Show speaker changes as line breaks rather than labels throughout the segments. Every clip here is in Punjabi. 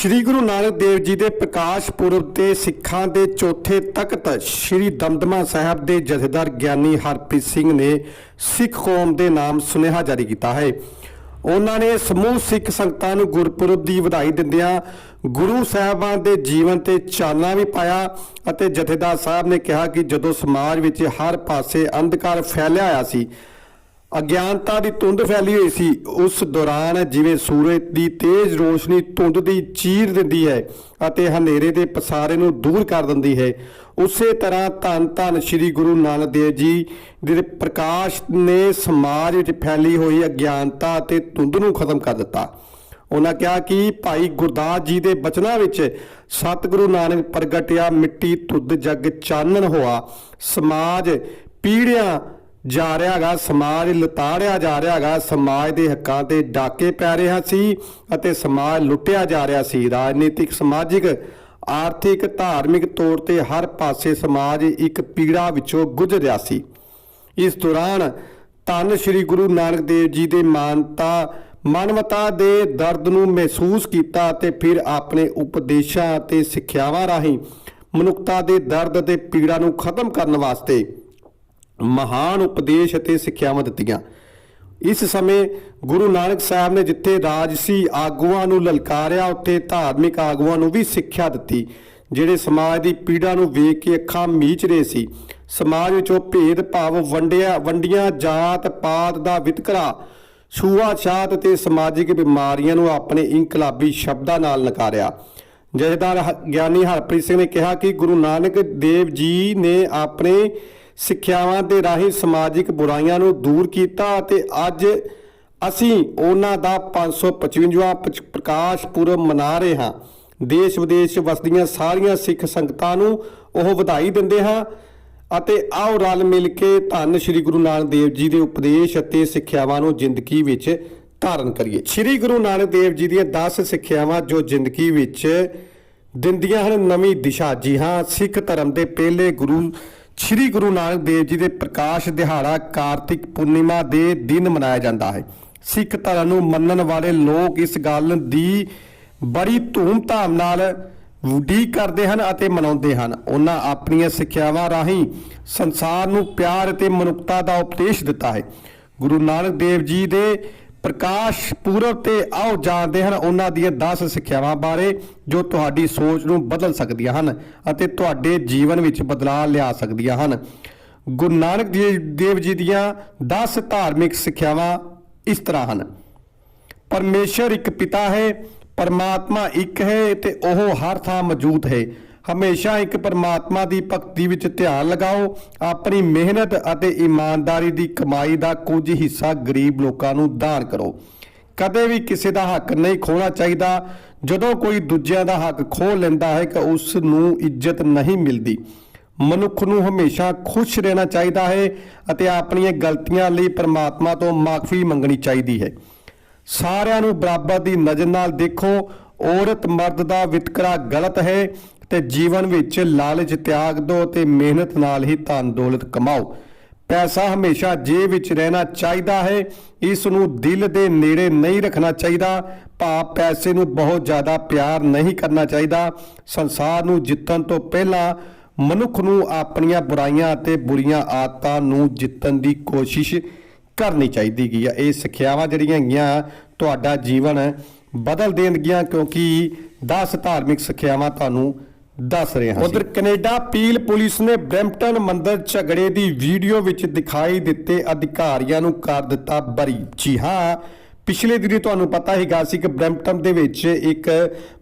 Shri Guru Nanak Dev ji ਦੇ ਪ੍ਰਕਾਸ਼ ਪੁਰਬ ਤੇ ਸਿੱਖਾਂ ਦੇ ਚੌਥੇ ਤਖਤ ਸ੍ਰੀ ਦਮਦਮਾ ਸਾਹਿਬ ਦੇ ਜਥੇਦਾਰ ਗਿਆਨੀ ਹਰਪ੍ਰੀਤ ਸਿੰਘ ਨੇ ਸਿੱਖ ਕੌਮ ਦੇ ਨਾਮ ਸੁਨੇਹਾ ਜਾਰੀ ਕੀਤਾ ਹੈ। ਉਹਨਾਂ ਨੇ ਸਮੂਹ ਸਿੱਖ ਸੰਗਤਾਂ ਨੂੰ ਗੁਰਪੁਰਬ ਦੀ ਵਧਾਈ ਦਿੰਦਿਆਂ ਗੁਰੂ ਸਾਹਿਬਾਂ ਦੇ ਜੀਵਨ ਤੇ ਚਾਨਣਾ ਵੀ ਪਾਇਆ ਅਤੇ ਜਥੇਦਾਰ ਸਾਹਿਬ ਨੇ ਕਿਹਾ ਕਿ ਜਦੋਂ ਸਮਾਜ ਵਿੱਚ ਹਰ ਪਾਸੇ ਅੰਧਕਾਰ ਫੈਲਿਆ ਹੋਇਆ ਸੀ ਅਗਿਆਨਤਾ ਦੀ ਧੁੰਦ ਫੈਲੀ ਹੋਈ ਸੀ। ਉਸ ਦੌਰਾਨ ਜਿਵੇਂ ਸੂਰਜ ਦੀ ਤੇਜ਼ ਰੋਸ਼ਨੀ ਧੁੰਦ ਦੀ ਚੀਰ ਦਿੰਦੀ ਹੈ ਅਤੇ ਹਨੇਰੇ ਦੇ ਪਸਾਰੇ ਨੂੰ ਦੂਰ ਕਰ ਦਿੰਦੀ ਹੈ। ਉਸੇ ਤਰ੍ਹਾਂ ਧੰਨ ਧੰਨ ਸ੍ਰੀ ਗੁਰੂ ਨਾਨਕ ਦੇਵ ਜੀ ਦੇ ਪ੍ਰਕਾਸ਼ ਨੇ ਸਮਾਜ ਵਿੱਚ ਫੈਲੀ ਹੋਈ ਅਗਿਆਨਤਾ ਅਤੇ ਧੁੰਦ ਨੂੰ ਖਤਮ ਕਰ ਦਿੱਤਾ। ਉਹਨਾਂ ਕਿਹਾ ਕਿ ਭਾਈ ਗੁਰਦਾਸ ਜੀ ਦੇ ਬਚਨਾਂ ਵਿੱਚ ਸਤਿਗੁਰੂ ਨਾਨਕ ਪ੍ਰਗਟਿਆ ਮਿੱਟੀ ਧੁੱਧ ਜਗ ਚਾਨਣ ਹੋਆ। ਸਮਾਜ ਪੀੜਿਆਂ ਜਾ ਰਿਹਾ ਹੈਗਾ, ਸਮਾਜ ਲਤਾੜਿਆ ਜਾ ਰਿਹਾ ਹੈਗਾ, ਸਮਾਜ ਦੇ ਹੱਕਾਂ ਤੇ ਡਾਕੇ ਪੈ ਰਿਹਾ ਸੀ ਅਤੇ ਸਮਾਜ ਲੁੱਟਿਆ ਜਾ ਰਿਹਾ ਸੀ। ਰਾਜਨੀਤਿਕ, ਸਮਾਜਿਕ, ਆਰਥਿਕ, ਧਾਰਮਿਕ ਤੌਰ ਤੇ ਹਰ ਪਾਸੇ ਸਮਾਜ ਇੱਕ ਪੀੜਾ ਵਿੱਚੋਂ ਗੁਜ਼ਰ ਰਿਹਾ ਸੀ। ਇਸ ਦੌਰਾਨ ਧੰਨ ਸ੍ਰੀ ਗੁਰੂ ਨਾਨਕ ਦੇਵ ਜੀ ਦੇ ਮਾਨਤਾ, ਮਾਨਵਤਾ ਦੇ ਦਰਦ ਨੂੰ ਮਹਿਸੂਸ ਕੀਤਾ ਅਤੇ ਫਿਰ ਆਪਣੇ ਉਪਦੇਸ਼ਾਂ ਅਤੇ ਸਿੱਖਿਆਵਾਂ ਰਾਹੀਂ ਮਨੁੱਖਤਾ ਦੇ ਦਰਦ ਅਤੇ ਪੀੜਾ ਨੂੰ ਖਤਮ ਕਰਨ ਵਾਸਤੇ ਮਹਾਨ ਉਪਦੇਸ਼ ਅਤੇ ਸਿੱਖਿਆਵਾਂ ਦਿੱਤੀਆਂ। ਇਸ ਸਮੇਂ ਗੁਰੂ ਨਾਨਕ ਸਾਹਿਬ ਨੇ ਜਿੱਥੇ ਰਾਜਸੀ ਆਗੂਆਂ ਨੂੰ ਲਲਕਾਰਿਆ, ਉੱਥੇ ਧਾਰਮਿਕ ਆਗੂਆਂ ਨੂੰ ਵੀ ਸਿੱਖਿਆ ਦਿੱਤੀ, ਜਿਹੜੇ ਸਮਾਜ ਦੀ ਪੀੜਾ ਨੂੰ ਵੇਖ ਕੇ ਅੱਖਾਂ ਮੀਚ ਰਹੇ ਸੀ। ਸਮਾਜ ਵਿੱਚੋਂ ਭੇਦ ਭਾਵ ਵੰਡਿਆ, ਵੰਡੀਆਂ ਜਾਤ ਪਾਤ ਦਾ ਵਿਤਕਰਾ ਛੂਆ-ਛਾਤ ਤੇ ਸਮਾਜਿਕ ਬਿਮਾਰੀਆਂ ਨੂੰ ਆਪਣੇ ਇਨਕਲਾਬੀ ਸ਼ਬਦਾਂ ਨਾਲ ਨਕਾਰਿਆ। ਜਥੇਦਾਰ ਹ- ਗਿਆਨੀ ਹਰਪ੍ਰੀਤ ਸਿੰਘ ਨੇ ਕਿਹਾ ਕਿ ਗੁਰੂ ਨਾਨਕ ਦੇਵ ਜੀ ਨੇ ਆਪਣੇ ਸਿੱਖਿਆਵਾਂ ਦੇ ਰਾਹੀਂ ਸਮਾਜਿਕ ਬੁਰਾਈਆਂ ਨੂੰ ਦੂਰ ਕੀਤਾ ਅਤੇ ਅੱਜ ਅਸੀਂ ਉਹਨਾਂ ਦਾ 555ਵਾਂ ਪ- ਪ੍ਰਕਾਸ਼ ਪੁਰਬ ਮਨਾ ਰਹੇ ਹਾਂ। ਦੇਸ਼ ਵਿਦੇਸ਼ ਵਸਦੀਆਂ ਸਾਰੀਆਂ ਸਿੱਖ ਸੰਗਤਾਂ ਨੂੰ ਉਹ ਵਧਾਈ ਦਿੰਦੇ ਹਾਂ ਅਤੇ ਆਓ ਰਲ ਮਿਲ ਕੇ ਧੰਨ ਸ੍ਰੀ ਗੁਰੂ ਨਾਨਕ ਦੇਵ ਜੀ ਦੇ ਉਪਦੇਸ਼ ਅਤੇ ਸਿੱਖਿਆਵਾਂ ਨੂੰ ਜ਼ਿੰਦਗੀ ਵਿੱਚ ਧਾਰਨ ਕਰੀਏ। ਸ੍ਰੀ ਗੁਰੂ ਨਾਨਕ ਦੇਵ ਜੀ ਦੀਆਂ 10 ਸਿੱਖਿਆਵਾਂ ਜੋ ਜ਼ਿੰਦਗੀ ਵਿੱਚ ਦਿੰਦੀਆਂ ਹਨ, ਨਵੀਂ ਦਿਸ਼ਾ। ਜੀ ਹਾਂ, ਸਿੱਖ ਧਰਮ ਦੇ ਪਹਿਲੇ ਗੁਰੂ ਸ੍ਰੀ ਗੁਰੂ ਨਾਨਕ ਦੇਵ ਜੀ ਦੇ ਪ੍ਰਕਾਸ਼ ਦਿਹਾੜਾ ਕਾਰਤਿਕ ਪੂਰਨਿਮਾ ਦੇ ਦਿਨ ਮਨਾਇਆ ਜਾਂਦਾ ਹੈ। ਸਿੱਖ ਧਰਮ ਨੂੰ ਮੰਨਣ ਵਾਲੇ ਲੋਕ ਇਸ ਗੱਲ ਦੀ ਬੜੀ ਧੂਮ-ਧਾਮ ਨਾਲ ਉਡੀਕ ਕਰਦੇ ਹਨ ਅਤੇ ਮਨਾਉਂਦੇ ਹਨ। ਉਹਨਾਂ ਆਪਣੀਆਂ ਸਿੱਖਿਆਵਾਂ ਰਾਹੀਂ ਸੰਸਾਰ ਨੂੰ ਪਿਆਰ ਅਤੇ ਮਨੁੱਖਤਾ ਦਾ ਉਪਦੇਸ਼ ਦਿੱਤਾ ਹੈ। ਗੁਰੂ ਨਾਨਕ ਦੇਵ ਜੀ ਦੇ ਪ੍ਰਕਾਸ਼ ਪੂਰਬ ਤੇ ਆਓ ਜਾਣਦੇ ਹਨ ਉਹਨਾਂ ਦੀਆਂ 10 ਸਿੱਖਿਆਵਾਂ ਬਾਰੇ ਜੋ ਤੁਹਾਡੀ ਸੋਚ ਨੂੰ ਬਦਲ ਸਕਦੀਆਂ ਹਨ ਅਤੇ ਤੁਹਾਡੇ ਜੀਵਨ ਵਿੱਚ ਬਦਲਾਅ ਲਿਆ ਸਕਦੀਆਂ ਹਨ। ਗੁਰੂ ਨਾਨਕ ਦੇਵ ਜੀ ਦੀਆਂ 10 ਧਾਰਮਿਕ ਸਿੱਖਿਆਵਾਂ ਇਸ ਤਰ੍ਹਾਂ ਹਨ। ਪਰਮੇਸ਼ਰ ਇੱਕ ਪਿਤਾ ਹੈ, ਪਰਮਾਤਮਾ ਇੱਕ ਹੈ ਤੇ ਉਹ ਹਰ ਥਾਂ ਮੌਜੂਦ ਹੈ। ਹਮੇਸ਼ਾ ਇੱਕ ਪਰਮਾਤਮਾ ਦੀ ਭਗਤੀ ਵਿੱਚ ਧਿਆਨ ਲਗਾਓ। ਆਪਣੀ ਮਿਹਨਤ ਅਤੇ ਇਮਾਨਦਾਰੀ ਦੀ ਕਮਾਈ ਦਾ ਕੁਝ ਹਿੱਸਾ ਗਰੀਬ ਲੋਕਾਂ ਨੂੰ ਦਾਨ ਕਰੋ। ਕਦੇ ਵੀ ਕਿਸੇ ਦਾ ਹੱਕ ਨਹੀਂ ਖੋਣਾ ਚਾਹੀਦਾ। ਜਦੋਂ ਕੋਈ ਦੂਜਿਆਂ ਦਾ ਹੱਕ ਖੋਹ ਲੈਂਦਾ ਹੈ ਕਿ ਉਸ ਨੂੰ ਇੱਜ਼ਤ ਨਹੀਂ ਮਿਲਦੀ। ਮਨੁੱਖ ਨੂੰ ਹਮੇਸ਼ਾ ਖੁਸ਼ ਰਹਿਣਾ ਚਾਹੀਦਾ ਹੈ ਅਤੇ ਆਪਣੀਆਂ ਗਲਤੀਆਂ ਲਈ ਪਰਮਾਤਮਾ ਤੋਂ ਮਾਫੀ ਮੰਗਣੀ ਚਾਹੀਦੀ ਹੈ। ਸਾਰਿਆਂ ਨੂੰ ਬਰਾਬਰ ਦੀ ਨਜ਼ਰ ਨਾਲ ਦੇਖੋ। ਔਰਤ ਮਰਦ ਦਾ ਵਿਤਕਰਾ ਗਲਤ ਹੈ। ਤੇ ਜੀਵਨ ਵਿੱਚ ਲਾਲਚ, ਤਿਆਗ ਦਿਓ ਤੇ ਮਿਹਨਤ ਨਾਲ ਹੀ ਧਨ ਦੌਲਤ ਕਮਾਓ। ਪੈਸਾ ਹਮੇਸ਼ਾ ਜੇਬ ਵਿੱਚ ਰਹਿਣਾ ਚਾਹੀਦਾ ਹੈ। ਇਸ ਨੂੰ ਦਿਲ ਦੇ ਨੇੜੇ ਨਹੀਂ ਰੱਖਣਾ ਚਾਹੀਦਾ। ਭਾਵ ਪੈਸੇ ਨੂੰ ਬਹੁਤ ਜ਼ਿਆਦਾ ਪਿਆਰ ਨਹੀਂ ਕਰਨਾ ਚਾਹੀਦਾ। ਸੰਸਾਰ ਨੂੰ ਜਿੱਤਣ ਤੋਂ ਪਹਿਲਾਂ ਮਨੁੱਖ ਨੂੰ ਆਪਣੀਆਂ ਬੁਰਾਈਆਂ ਅਤੇ ਬੁਰੀਆਂ ਆਦਤਾਂ ਨੂੰ ਜਿੱਤਣ ਦੀ ਕੋਸ਼ਿਸ਼ ਕਰਨੀ ਚਾਹੀਦੀ ਗਈ ਆ। ਇਹ ਸਿੱਖਿਆਵਾਂ ਜਿਹੜੀਆਂ ਹੈਗੀਆਂ ਤੁਹਾਡਾ ਜੀਵਨ ਬਦਲ ਦੇਣਗੀਆਂ ਕਿਉਂਕਿ 10 ਧਾਰਮਿਕ ਸਿੱਖਿਆਵਾਂ ਤੁਹਾਨੂੰ ਦੱਸ ਰਿਹਾ ਹਾਂ ਉਧਰ ਕੈਨੇਡਾ ਪੀਲ ਪੁਲਿਸ ਨੇ ਬ੍ਰੈਂਪਟਨ ਮੰਦਰ ਝਗੜੇ ਦੀ ਵੀਡੀਓ ਵਿੱਚ ਦਿਖਾਈ ਦਿੱਤੇ ਅਧਿਕਾਰੀਆਂ ਨੂੰ ਕਰ ਦਿੱਤਾ ਬਰੀ। ਜੀ ਹਾਂ, ਪਿਛਲੇ ਦਿਨੀ ਤੁਹਾਨੂੰ ਪਤਾ ਹੀਗਾ ਸੀ ਕਿ ਬ੍ਰੈਂਪਟਨ ਦੇ ਵਿੱਚ ਇੱਕ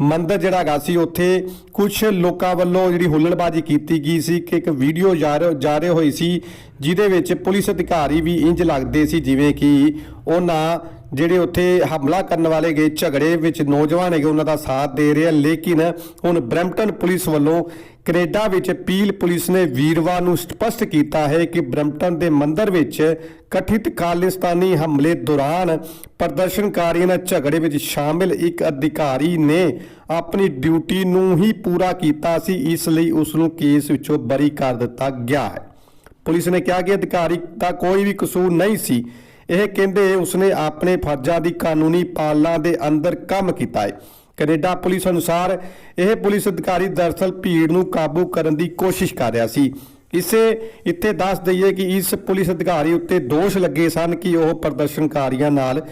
ਮੰਦਰ ਜਿਹੜਾ ਹੈਗਾ ਸੀ, ਉੱਥੇ ਕੁਝ ਲੋਕਾਂ ਵੱਲੋਂ ਜਿਹੜੀ ਹੁੱਲੜਬਾਜ਼ੀ ਕੀਤੀ ਗਈ ਸੀ ਕਿ ਇੱਕ ਵੀਡੀਓ ਜਾ ਰਹੇ ਜਾ ਰਹੇ ਹੋਈ ਸੀ, ਜਿਹਦੇ ਵਿੱਚ ਪੁਲਿਸ ਅਧਿਕਾਰੀ ਵੀ ਇੰਜ ਲੱਗਦੇ ਸੀ, ਜਿਵੇਂ ਕਿ ਉਹਨਾਂ ਜਿਹੜੇ ਉੱਥੇ ਹਮਲਾ ਕਰਨ ਵਾਲੇ ਗਏ, ਝਗੜੇ ਵਿੱਚ ਨੌਜਵਾਨ ਹੈਗੇ, ਉਹਨਾਂ ਦਾ ਸਾਥ ਦੇ ਰਹੇ ਆ। ਲੇਕਿਨ ਹੁਣ ਬ੍ਰੈਂਪਟਨ ਪੁਲਿਸ ਵੱਲੋਂ ਕੈਨੇਡਾ ਵਿੱਚ ਪੀਲ ਪੁਲਿਸ ਨੇ ਵੀਰਵਾਰ ਨੂੰ ਸਪਸ਼ਟ ਕੀਤਾ ਹੈ ਕਿ ਬ੍ਰੈਂਪਟਨ ਦੇ ਮੰਦਰ ਵਿੱਚ ਕਥਿਤ ਖਾਲਿਸਤਾਨੀ ਹਮਲੇ ਦੌਰਾਨ ਪ੍ਰਦਰਸ਼ਨਕਾਰੀਆਂ ਨਾਲ ਝਗੜੇ ਵਿੱਚ ਸ਼ਾਮਿਲ ਇੱਕ ਅਧਿਕਾਰੀ ਨੇ ਆਪਣੀ ਡਿਊਟੀ ਨੂੰ ਹੀ ਪੂਰਾ ਕੀਤਾ ਸੀ, ਇਸ ਲਈ ਉਸ ਨੂੰ ਕੇਸ ਵਿੱਚੋਂ ਬਰੀ ਕਰ ਦਿੱਤਾ ਗਿਆ ਹੈ। ਪੁਲਿਸ ਨੇ ਕਿਹਾ ਕਿ ਅਧਿਕਾਰੀ ਦਾ ਕੋਈ ਵੀ ਕਸੂਰ ਨਹੀਂ ਸੀ। ਇਹ ਕਹਿੰਦੇ ਉਸਨੇ ਆਪਣੇ ਫਰਜ਼ਾਂ ਦੀ ਕਾਨੂੰਨੀ ਪਾਲਣਾ ਦੇ ਅੰਦਰ ਕੰਮ ਕੀਤਾ ਹੈ। ਕੈਨੇਡਾ ਪੁਲਿਸ ਅਨੁਸਾਰ ਇਹ ਪੁਲਿਸ ਅਧਿਕਾਰੀ ਦਰਸਲ ਭੀੜ ਨੂੰ ਕਾਬੂ ਕਰਨ ਦੀ ਕੋਸ਼ਿਸ਼ ਕਰ ਰਿਹਾ ਸੀ। ਇਸੇ ਇੱਥੇ ਦੱਸ ਦਈਏ ਕਿ ਇਸ ਪੁਲਿਸ ਅਧਿਕਾਰੀ ਉੱਤੇ ਦੋਸ਼ ਲੱਗੇ ਸਨ ਕਿ ਉਹ ਪ੍ਰਦਰਸ਼ਨਕਾਰੀਆਂ ਨਾਲ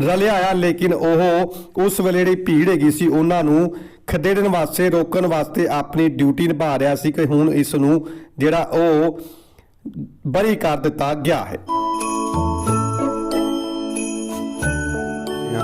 ਰਲਿਆ ਆ, ਲੇਕਿਨ ਉਹ ਉਸ ਵੇਲੇ ਜਿਹੜੀ ਭੀੜ ਹੈਗੀ ਸੀ, ਉਹਨਾਂ ਨੂੰ ਖਦੇੜਨ ਵਾਸਤੇ, ਰੋਕਣ ਵਾਸਤੇ ਆਪਣੀ ਡਿਊਟੀ ਨਿਭਾ ਰਿਹਾ ਸੀ ਕਿ ਹੁਣ ਇਸ ਨੂੰ ਜਿਹੜਾ ਉਹ ਬਰੀ ਕਰ ਦਿੱਤਾ ਗਿਆ ਹੈ।